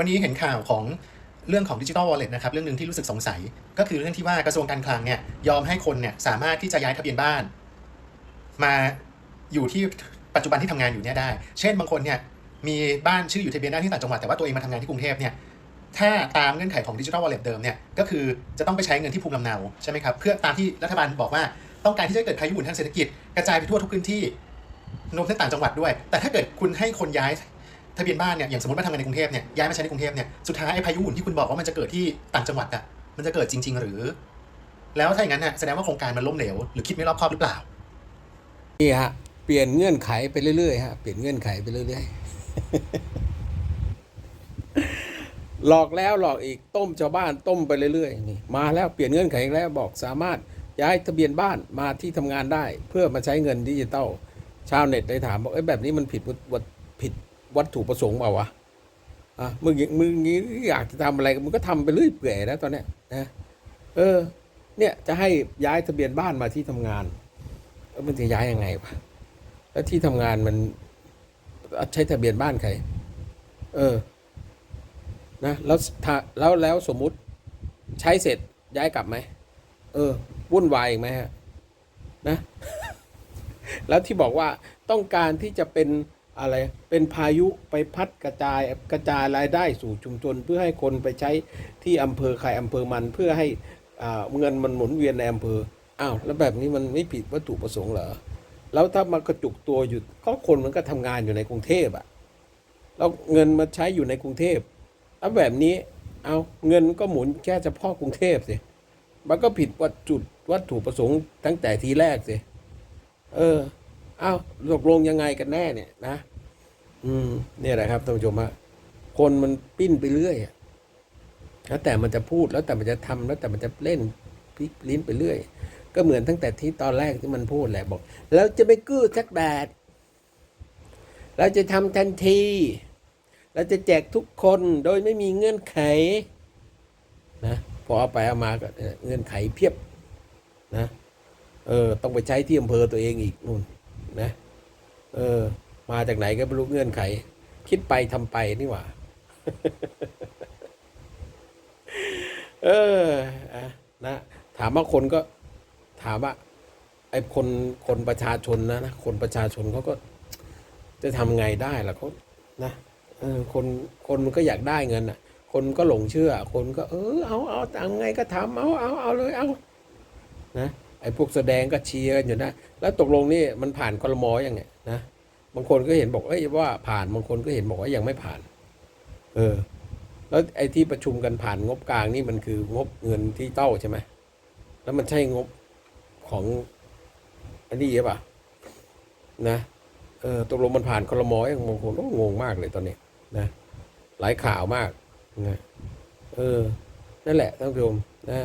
วันนี้เห็นข่าวของเรื่องของดิจิ t a ลวอลเล็ตนะครับเรื่องหนึ่งที่รู้สึกสงสัย ก็คือเรื่องที่ว่ากระทรวงการคลังเนี่ยยอมให้คนเนี่ยสามารถที่จะย้ายทะเบียนบ้าน มาอยู่ที่ปัจจุบันที่ทำงานอยู่เนี่ยได้ เช่นบางคนเนี่ยมีบ้านชื่ออยู่ทะเบียนบ้านที่ต่างจังหวัดแต่ว่าตัวเองมาทำงานที่กรุงเทพเนี่ยถ้าตามเงื่อนไขของดิจิ t a ลวอลเล็ตเดิมเนี่ยก็คือจะต้องไปใช้เงินที่ภูมิลำเนาใช่ไหมครับเพื่อตามที่รัฐบาลบอกว่าต้องการที่จะเกิดพายุหมุนทางเศรษฐกิจกระจายไปทั่วทุกพื้นที่รวมทั้งต่างจังหวัดด้วย แต่ถ้าเกิดคุณให้คนย้าย ทะเบียนบ้านเนี่ยอย่างสมมติมาทำงานในกรุงเทพเนี่ยย้ายมาใช้ในกรุงเทพเนี่ยสุดท้ายไอ้พายุหมุนที่คุณบอกว่ามันจะเกิดที่ต่างจังหวัดอะมันจะเกิดจริง ๆ หรือ แล้วถ้าอย่างนั้นน่ะแสดงว่าโครงการมันล้มเหลวหรือคิดไม่รอบคอบหรือเปล่านี่ฮะเปลี่ยนเงื่อนไขไปเรื่อยๆฮะเปลี่ยนเงื่อนไขไปเรื่อยๆหลอกแล้วหลอกอีกต้มชาวบ้านต้มไปเรื่อยๆนี่มาแล้วเปลี่ยนเงื่อนไขแล้วบอกสามารถย้ายทะเบียนบ้านมาที่ทำงานได้ เพื่อมาใช้เงินดิจิตอลชาวเน็ตได้ถามบอกเอ้แบบนี้มันผิดวัตผิด วัตถุประสงค์เปล่าวะอะมึงมึงงี้อยากจะทำอะไรมึงก็ทำไปเรื่อยเปื่อยแล้วตอนเนี้ยนะเออ เนี่ยจะให้ย้ายทะเบียนบ้านมาที่ทำงานแล้วมันจะย้ายยังไงวะแล้วที่ทำงานมันใช้ทะเบียนบ้านใคร เออ นะแล้วถ้าแล้วแล้วสมมุติใช้เสร็จย้ายกลับไหมเออวุ่นวายอีกไหมฮะนะ แล้วที่บอกว่าต้องการที่จะเป็น อะไรเป็นพายุไปพัดกระจายกระจายรายได้สู่ชุมชน เพื่อให้คนไปใช้ที่อำเภอใครอำเภอมันเพื่อให้เงินมันหมุนเวียนในอำเภออ้าวแล้วแบบนี้มันไม่ผิดวัตถุประสงค์เหรอแล้วถ้ามากระจุกตัวอยู่ก็คนมันก็ทำงานอยู่ในกรุงเทพอะแล้วเงินมาใช้อยู่ในกรุงเทพแล้วแบบนี้เอาเงินก็หมุนแค่เฉพาะกรุงเทพสิมันก็ผิดวัตถุวัตถุประสงค์ตั้งแต่ทีแรกสิเออ อาตกลงยังไงกันแน่เนี่ยนะ อืม เนี่ยแหละครับท่านผู้ชมฮะคนมันปิ้นไปเรื่อยแล้วแต่มันจะพูดแล้วแต่มันจะทำแล้วแต่มันจะเล่นพลิกลิ้นไปเรื่อย ก็เหมือนตั้งแต่ที่ตอนแรกที่มันพูดแหละบอกเราจะไปกู้สักบาทเราจะทำทันที เราจะแจกทุกคนโดยไม่มีเงื่อนไข นะพอเอาไปเอามาก็เงื่อนไขเพียบนะเออต้องไปใช้ที่อำเภอตัวเองอีกนู่น นะเออ มาจากไหนก็ไม่รู้เงื่อนไข คิดไปทำไปนี่หว่า เอออะนะถามว่าคนก็ถามว่าไอ้คนคนประชาชนนะนะคนประชาชนเขาก็จะทำไงได้ล่ะเขานะเออคนคนมันก็อยากได้เงินอะ คนก็หลงเชื่อ คนก็ เออเอาเอาทำไงก็ทำเอาเอาเอาเลยเอานะ ไอ้พวกแสดงก็เชียร์กันอยู่นะ แล้วตกลงนี่มันผ่านคอรมอยังไงนะ บางคนก็เห็นบอกเอ้ยว่าผ่าน บางคนก็เห็นบอกว่ายังไม่ผ่าน เออ แล้วไอ้ที่ประชุมกันผ่านงบกลางนี่มันคืองบเงินที่เต้าใช่ไหม แล้วมันใช่งบของอันนี้หรือเปล่านะ เออตกลงมันผ่านคอรมอยังบางคนก็งงมากเลยตอนนี้นะ หลายข่าวมากนะ เออ นั่นแหละท่านผู้ชมนะ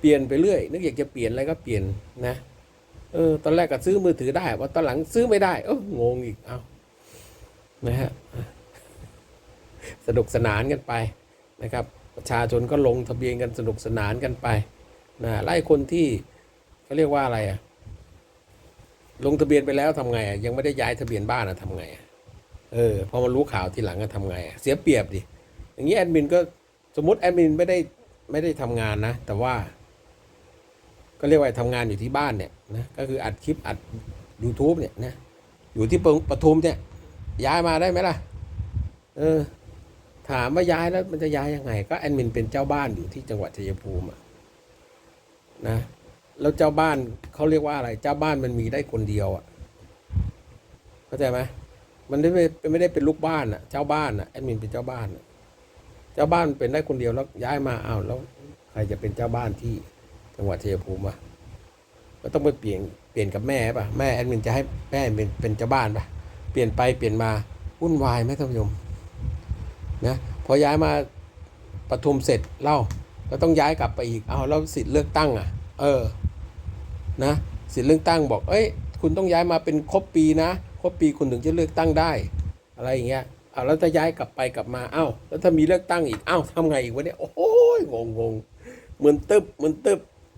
เปลี่ยนไปเรื่อย นึกอยากจะเปลี่ยนอะไรก็เปลี่ยนนะ เออ ตอนแรกก็ซื้อมือถือได้ ว่าตอนหลังซื้อไม่ได้ เอองงอีก เอานะฮะ สนุกสนานกันไปนะครับ ประชาชนก็ลงทะเบียนกันสนุกสนานกันไปนะไล่คนที่เขาเรียกว่าอะไรอะลงทะเบียนไปแล้วทำไงอะยังไม่ได้ย้ายทะเบียนบ้านอะทำไงอะเออพอมารู้ข่าวทีหลังก็ทำไงอะเสียเปรียบดิอย่างนี้แอดมินก็สมมติแอดมินไม่ได้ไม่ได้ทำงานนะ แต่ว่า ก็เรียกว่าทำงานอยู่ที่บ้านเนี่ยนะก็คืออัดคลิปอัด YouTube เนี่ยนะอยู่ที่ปทุมเนี่ย ย้ายมาได้ไหมล่ะ เออ ถามว่าย้ายแล้วมันจะย้ายยังไง ก็แอดมินเป็นเจ้าบ้านอยู่ที่จังหวัดชัยภูมิอะนะแล้วเจ้าบ้านเขาเรียกว่าอะไร เจ้าบ้านมันมีได้คนเดียวอะเข้าใจไหมมันไม่ได้ไม่ได้เป็นลูกบ้านอะเจ้าบ้านอะแอดมินเป็นเจ้าบ้านอะเจ้าบ้านเป็นได้คนเดียวแล้วย้ายมาอ้าวแล้ว ใครจะเป็นเจ้าบ้านที่ จังหวัดชัยภูมิวะก็ต้องไปเปลี่ยนเปลี่ยนกับแม่ป่ะแม่แอดมินจะให้แม่เป็นเป็นเจ้าบ้านป่ะเปลี่ยนไปเปลี่ยนมาวุ่นวายไหมท่านผู้ชมนะพอย้ายมาปทุมเสร็จเล่าก็ต้องย้ายกลับไปอีกเอาแล้วสิทธิ์เลือกตั้งอะ เออนะสิทธิ์เลือกตั้งบอก เอ้ย คุณต้องย้ายมาเป็นครบปีนะครบปีคุณถึงจะเลือกตั้งได้ อะไรอย่างเงี้ยเอาแล้วถ้าย้ายกลับไปกลับมาเอ้าแล้วถ้ามีเลือกตั้งอีกเอ้าทำไงอีกวะเนี่ยโอ้ยงงงๆเหมือนตึบเหมือนตึบ